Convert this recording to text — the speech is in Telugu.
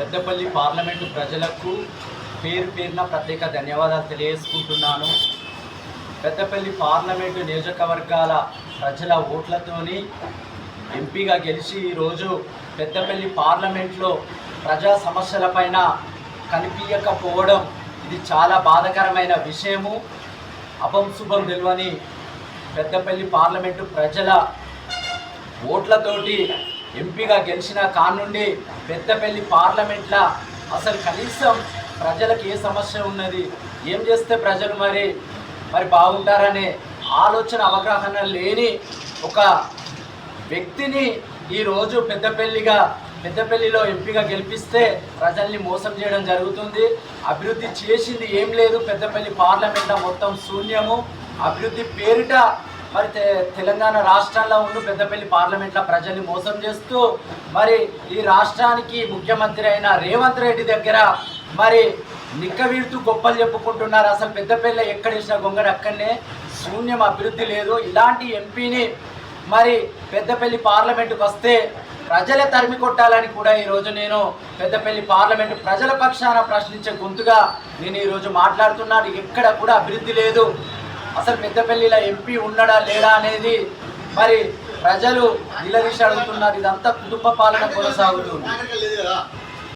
పెద్దపల్లి పార్లమెంటు ప్రజలకు పేరు పేరున ప్రత్యేక ధన్యవాదాలు తెలియజేసుకుంటున్నాను. పెద్దపల్లి పార్లమెంటు నియోజకవర్గాల ప్రజల ఓట్లతోని ఎంపీగా గెలిచి ఈరోజు పెద్దపల్లి పార్లమెంట్లో ప్రజా సమస్యలపైన కనిపించకపోవడం ఇది చాలా బాధకరమైన విషయము. అపం శుభం పెద్దపల్లి పార్లమెంటు ప్రజల ఓట్లతోటి ఎంపీగా గెలిచిన కానుండి పెద్దపల్లి పార్లమెంట్ల అసలు కనీసం ప్రజలకు ఏ సమస్య ఉన్నది? ఏం చేస్తే ప్రజలు మరి? మరి బాగుంటారనే ఆలోచన అవగాహన లేని ఒక వ్యక్తిని ఈరోజు పెద్దపల్లిగా పెద్దపల్లిలో ఎంపీగా గెలిపిస్తే ప్రజల్ని మోసం చేయడం జరుగుతుంది. అభివృద్ధి చేసింది ఏం లేదు. పెద్దపల్లి పార్లమెంట్ మొత్తం శూన్యము. అభివృద్ధి పేరిట మరి తె- తెలంగాణ రాష్ట్రంలో ఉన్న పెద్దపల్లి పార్లమెంట్లో ప్రజల్ని మోసం చేస్తూ మరి ఈ రాష్ట్రానికి ముఖ్యమంత్రి అయిన రేవంత్ రెడ్డి దగ్గర మరి నిక్కవీడుతూ గొప్పలు చెప్పుకుంటున్నారు. అసలు పెద్దపల్లి ఎక్కడ గొంగడు అక్కడనే. శూన్యం అభివృద్ధి లేదు. ఇలాంటి ఎంపీని మరి పెద్దపల్లి పార్లమెంటుకు వస్తే ప్రజలే తరిమి కొట్టాలని కూడా ఈరోజు నేను పెద్దపల్లి పార్లమెంటు ప్రజల పక్షాన ప్రశ్నించే గొంతుగా నేను ఈరోజు మాట్లాడుతున్నాను. ఎక్కడ కూడా అభివృద్ధి లేదు. అసలు పెద్దపల్లిలో ఎంపీ ఉన్నాడా లేడా అనేది మరి ప్రజలు నిలదీసి అడుగుతున్నారు. ఇదంతా కుటుంబ పాలన కొనసాగుతుంది.